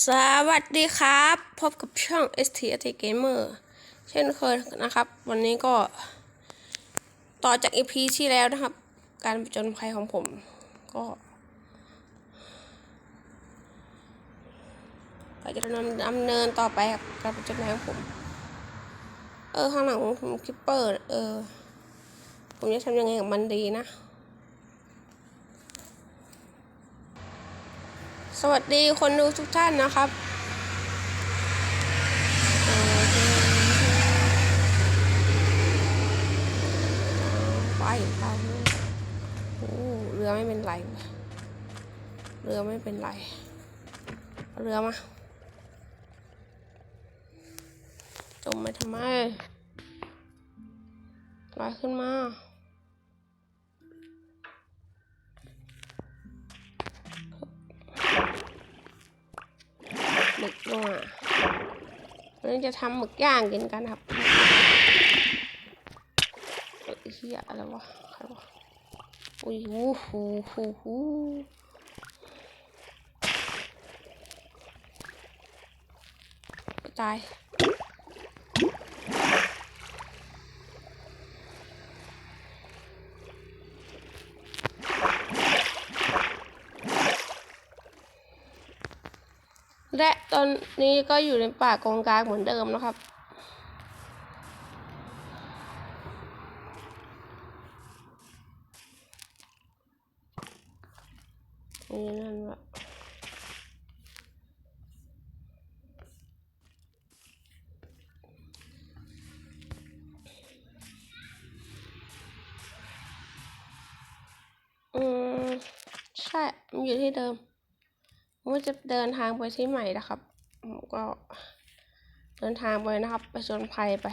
สวัสดีครับ พบกับช่อง ST t Gamer เช่นเคยนะครับ วันนี้ก็ ต่อจาก EP ที่แล้วนะครับ การผจญภัยของผมก็ก็จะดำดำเนินต่อไปครับการผจญภัยของผม เออ ข้างหลังผมคิปเปอร์ เออ ผมจะทำยังไงกับมันดีนะ สวัสดีคนดูทุกท่านนะครับไปไปโอ้เรือไม่เป็นไร เรือไม่เป็นไรเอาเรือมาจมไปทำไมลอยขึ้นมา หมึกด้วยวันนี้จะทำหมึกย่างกินกันครับเอ้เฮียอะไรวะใครวะอุ้ยหูหูหูหูตาย และตอนนี้ก็อยู่ในป่ากองกลางเหมือนเดิมนะครับ นี่นั่นวะอืม ใช่ มันอยู่ที่เดิม ผมก็จะเดินทางไปที่ใหม่นะครับผมก็เดินทางไปนะครับ ไปชนภัยไป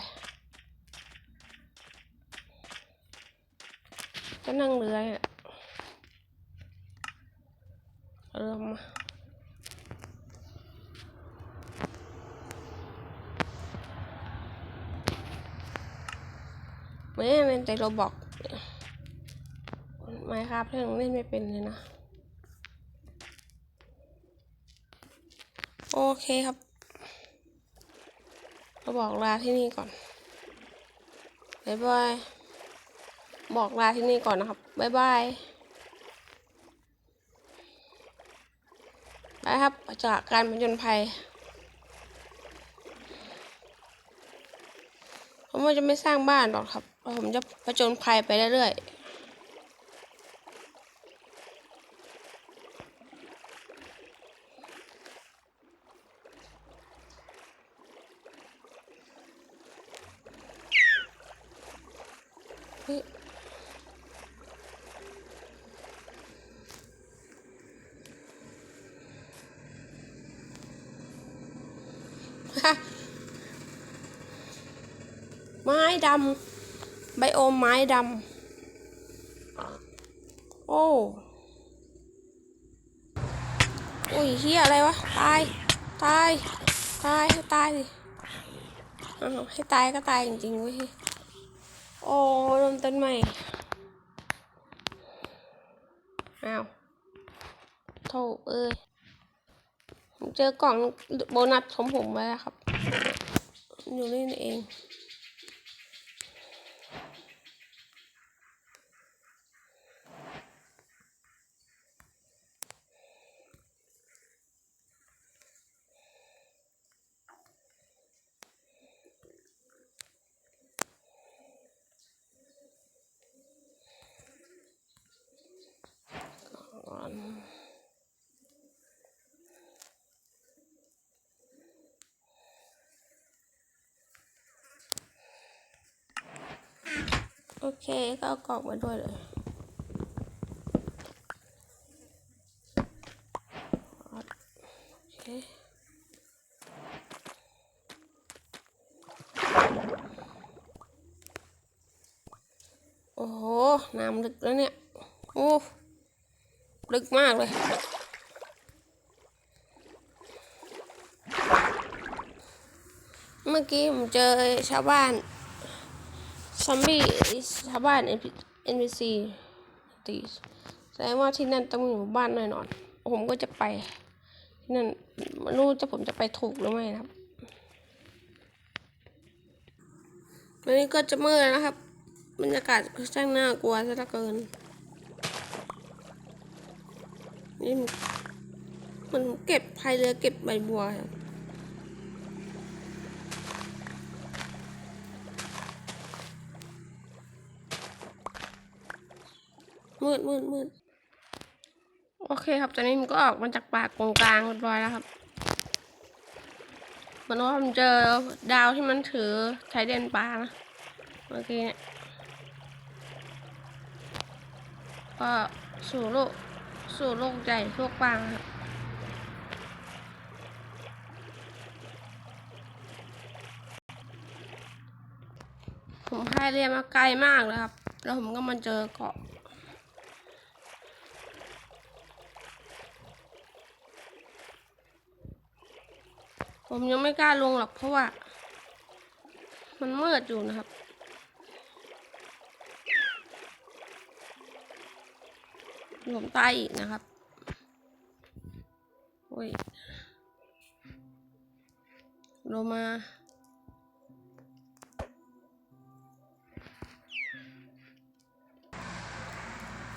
ก็นั่งเรือเนี่ยเริ่มมาไม่เล่นแต่เราบอกไม่ครับเรื่องเล่นไม่เป็นเลยนะ โอเคครับ เราบอกลาที่นี่ก่อนบ๊ายบาย บอกลาที่นี่ก่อนนะครับบ๊ายบายไปครับจากการผจญภัยผมว่าจะไม่สร้างบ้านหรอกครับเพราะผมจะผจญภัยไปเรื่อยๆ เฮ้ยฮะไม้ดำไบโอมไม้ดำโอ้อุ้ยเฮียอะไรวะ ตาย ตาย ตาย ให้ตายสิให้ตายก็ตายจริงๆเว้ย โอ้ลมต้นใหม่อ้าวโถเอ้ยผมเจอกล่องโบนัสของผมไว้แล้วครับ อยู่นี่เอง เคก็เอากล่องมาด้วยเลยโอเคโอ้โห น้ำลึกแล้วเนี่ย โอ้ ลึกมากเลยเมื่อกี้ผมเจอชาวบ้าน ซอมบี้ชาวบ้าน NPC ตีแสดงว่าที่นั่นต้องมีหมู่บ้านแน่นอน ผมก็จะไป ที่นั่นไม่รู้จะผมจะไปถูกหรือไม่นะครับวันนี้ก็จะมืดแล้วนะครับ บรรยากาศก็ช่างน่ากลัวซะเหลือเกินนี่มันมันเก็บพายเรือเก็บใบบัวครับ มืดมืดมืดโอเคครับตอนนี้มันก็ออกมาจากปากตรงกลางเรียบร้อยแล้วครับมันว่าผมเจอดาวที่มันถือไทเดนปลานะเมื่อกี้เนี่ยก็สู่โลกสู่โลกใหญ่โลกกว้างครับผมพายเรือมาไกลมากเลยครับ แล้วผมก็มาเจอเกาะ ผมยังไม่กล้าลงหรอกเพราะว่า มันมืดอยู่นะครับ ผมตายอีกนะครับ โอ้ยลงมา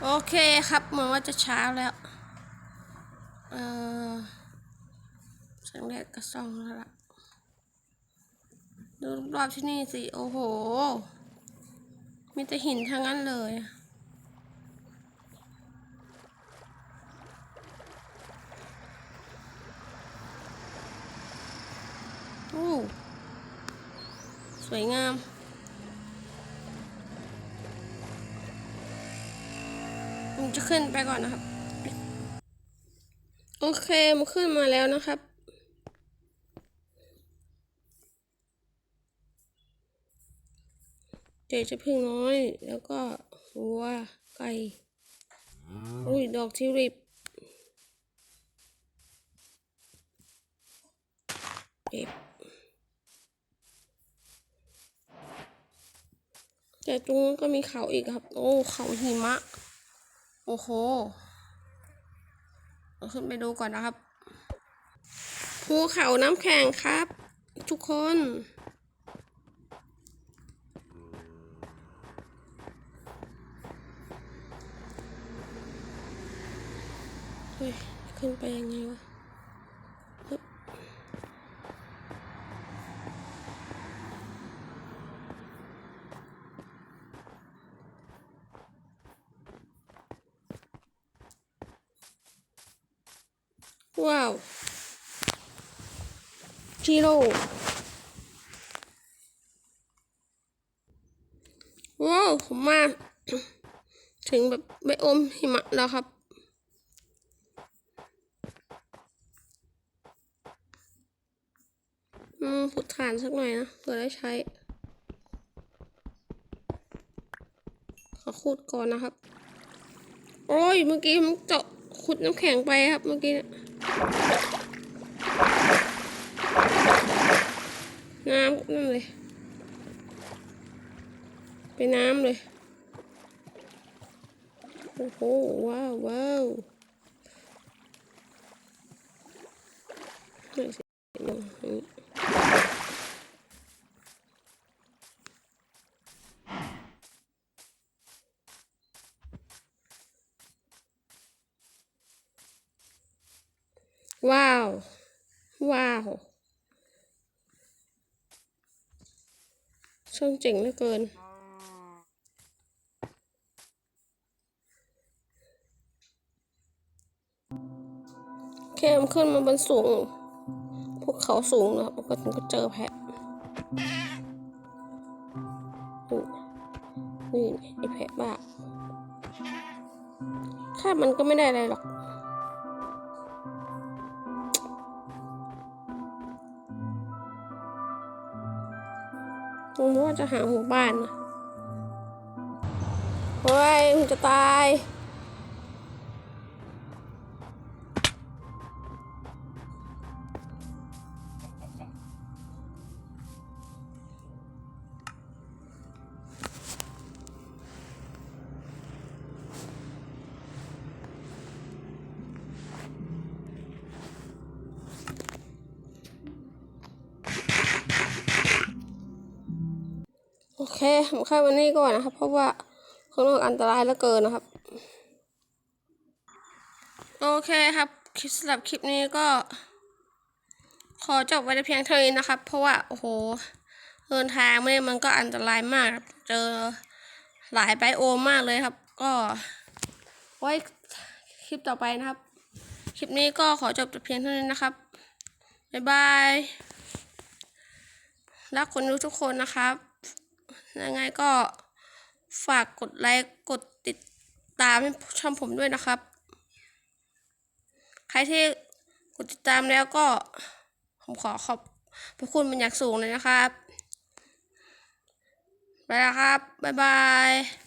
โอเคครับเหมือนว่าจะเช้าแล้ว เออ สงแดดก็ส่องแล้วล่ะดูรอบที่นี่สิ โอ้โห มีแต่หินทั้งนั้นเลย โอ้ สวยงามผมจะขึ้นไปก่อนนะครับ โอเค มันขึ้นมาแล้วนะครับ เจจะพึ่งน้อย แล้วก็วัวไก่อุ้ยดอกทิวลิปเก็บแต่ตรงนู้นก็มีเขาอีกครับ โอ้ เขาหิมะ โอ้โหเราขึ้นไปดูก่อนนะครับ ภูเขาน้ำแข็งครับ ทุกคน้ยขึ้นไปยังไงวะว้าวจิโร่ว้าวผมมา ถึงแบบไบโอมหิมะแล้วครับ อืมขุดฐานสักหน่อยนะเผื่อได้ใช้ ขอขุดก่อนนะครับ โอ้ย เมื่อกี้มันเจาะขุดน้ำแข็งไปครับ เมื่อกี้นี่ยน้ำนั่นเลย ไปน้ำเลย โอ้โห ว้าวว้าวนี่สิอย่าง ว้าว ว้าว ช่างเจ๋งเหลือเกิน แค่มขึ้นมาบนสูง พวกเขาสูงนะครับก็ถึงก็เจอแพะ นี่นี่ไอแพะบ้าถ้ามันก็ไม่ได้อะไรหรอก ผมว่าจะหาหมู่บ้านนะเฮ้ยมันจะตาย โอเคผมเข้าวันนี้ก่อนนะครับ เพราะว่าข้างนอกอันตรายเหลือเกินนะครับ โอเคครับคลิปสำหรับคลิปนี้ก็ ขอจบไว้เพียงเท่านี้นะครับ เพราะว่าโอ้โหเดินทางไม่มันก็อันตรายมากครับ เจอหลายไบโอมมากเลยครับ ก็ไว้คลิปต่อไปนะครับ คลิปนี้ก็ขอจบแต่เพียงเท่านี้นะครับ บ๊ายบาย รักคนดูทุกคนนะครับ ยังไงก็ฝากกดไลค์กดติดตามให้ช่องผมด้วยนะครับ ใครที่กดติดตามแล้วก็ผมขอขอบพระคุณเป็นอย่างสูงเลยนะครับ ไปแล้วครับ บ๊ายบาย